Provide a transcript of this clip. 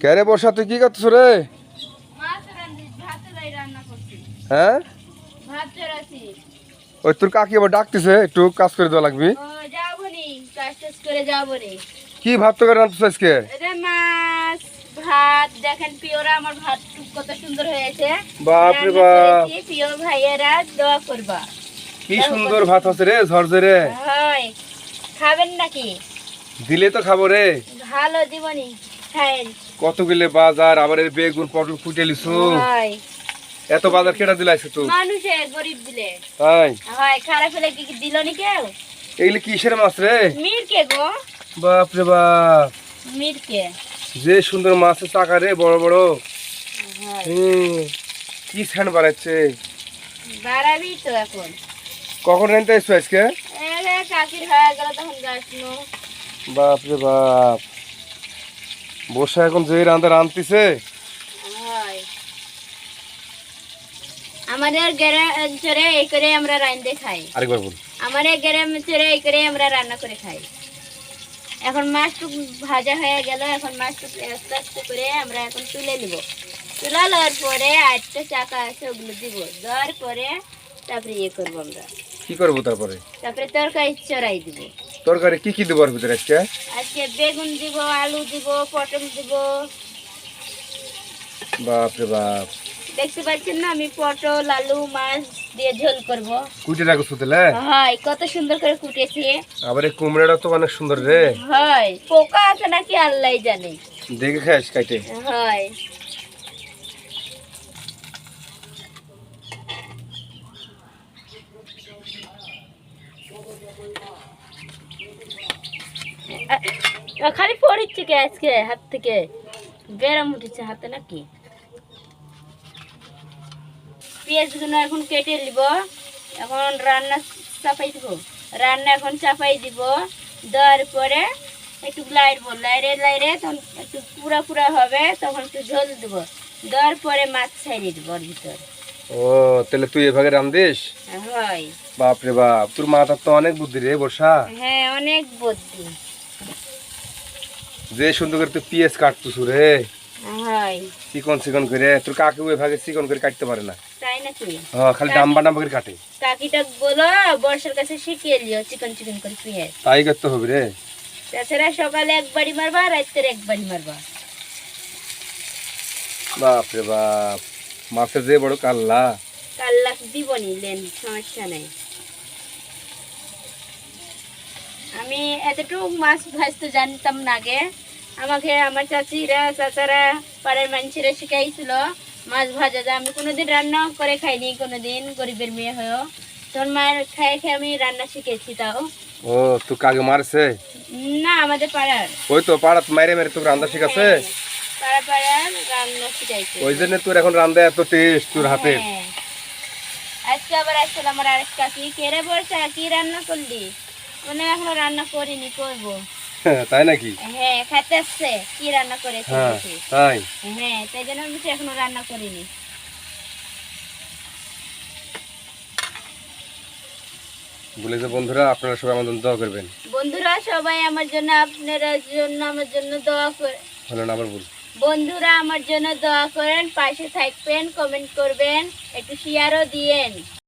কে রে? বর্ষা তুই কি করছিস রে হ্যাঁ? ওই তোর কাকি আবার ডাকতেছে একটু কাজ করে দেওয়া লাগবি। কি ভাত তো করে রাঁধছিস আজকে? এটা ভাত দেখেন পিওরা আমার ভাত কত সুন্দর হয়েছে। বাপ রে বাপ। করেছি, ভাইয়েরা দোয়া করবা। কি সুন্দর ভাত আছে রে ঝরঝরে। হয়। খাবেন নাকি? দিলে তো খাব রে। ভালো জীবনী। কত গেলে বাজার আবার এর বেগুন পটল ফুটে লিছু? এত বাজার কেটা দিলাইছে তুই মানুষে গরিব দিলে। তাই? হয় খারাপ হলে কি দিল নি কেউ? এগুলি কিসের মাছ রে? মির কে গো? বাপ রে বাপ। মির কে? যে সুন্দর মাছের চাকা রে বড় বড়। হয়। হুম, কি স্যান্ড বাড়াচ্ছে বাড়াবি তো এখন। কখন রানতে এসছো আজকে? কাকির হয়ে গেল তখন গাছ বাপ রে বাপ। বসে এখন যে রান্দা রানতিছে আমাদের গ্রাম চরে এই করে আমরা রান্দে খাই। আরেকবার বল আমাদের গ্রাম চরে এই করে আমরা রান্না করে খাই। এখন ভাজা হয়ে গেল এখন মাছটু আস্তে আস্তে করে আমরা এখন তুলে নিব। তুলে পরে আটটা চাকা আছে ওগুলো দিব। দেওয়ার পরে তারপরে ইয়ে করব আমরা। কি করব তারপরে? তারপরে তরকারি চড়াই দিব। তরকারি কি কি দেবো ভিতরে আজকে? আজকে বেগুন দিব আলু দিব পটল দিব। বাপ রে বাপ। দেখতে পাচ্ছেন না আমি পটল আলু মাছ দিয়ে ঝোল করব। কুটে রাখো সুতেলে হয় কত সুন্দর করে কুটেছি। আবার এই কুমড়াটা তো অনেক সুন্দর রে। হয় পোকা আছে নাকি আল্লাহ জানে। দেখে খাস কাইটে। হয়। খালি পড়িচ্ছে কে আজকে হাত থেকে? গরম উঠেছে হাতে নাকি? পেঁয়াজগুলো এখন কেটে নিব। এখন রান্না চাপাই দিব। রান্না এখন চাপাই দিব। দেওয়ার পরে একটু লাইরব লাইরে লাইরে তখন একটু পুরা পুরা হবে তখন একটু ঝোল দিব। দেওয়ার পরে মাছ ছাড়িয়ে দিব ওর ভিতর। ও তাহলে তুই এভাবে রান্ধিস হয় বাপ রে বাপ তোর মাথার তো অনেক বুদ্ধি রে বর্ষা। হ্যাঁ অনেক বুদ্ধি। যে সুন্দর করে তুই পিএস কাটতুস রে। চিকন চিকন করে তোর কাকু এভাবে চিকন করে কাটতে পারে না। তাই নাকি? হ্যাঁ খালি ডাম্বা ডাম্বা করে কাটে। কাকিটা বলো বর্ষার কাছে শিখিয়ে লিও চিকন চিকন করে পেঁয়াজ। তাই করতে হবে রে। তাছাড়া সকালে একবারই মারবা রাত্রে একবারই মারবা। বাপ রে বাপ মাছের যে বড় কাল্লা। কাল্লা দিব নিলেন সমস্যা নেই। আমি এতটুকু মাছ ভাজতে জানতাম না আগে। আমাকে আমার চাচিরা চাচারা পাড়ার মানুষেরা শিখাইছিল মাছ ভাজা যা আমি কোনোদিন রান্না করে খাইনি কোনোদিন গরিবের মেয়ে হয়েও। তোর মায়ের খাই খেয়ে আমি রান্না শিখেছি তাও। ও তুই কাকে মারছে? না আমাদের পাড়ার। ওই তো মাইরে মেরে তোর রান্না শিখাছে হ্যাঁ, পাড়া পাড়ার রান্না শিখাইছে। ওই জন্য তোর এখন এত টেস্ট তোর হাতে। হ্যাঁ। আজকে আবার আসছিল আমার আরেক কাকি কেড়ে বলছে? কি রান্না করলি? মানে এখনও রান্না করিনি করব। তাই নাকি? হ্যাঁ খাইতে আসছে কি রান্না করেছে হ্যাঁ তাই? হ্যাঁ তাই জন্য আমি এখনও রান্না করিনি। বলে যে বন্ধুরা আপনারা সবাই আমাদের দোয়া করবেন। বন্ধুরা সবাই আমার জন্য আপনারা জন্য আমার জন্য দোয়া করেন হলো না আবার বল। বন্ধুরা আমার জন্য দোয়া করেন পাশে থাকবেন কমেন্ট করবেন একটু শেয়ারও দিয়েন।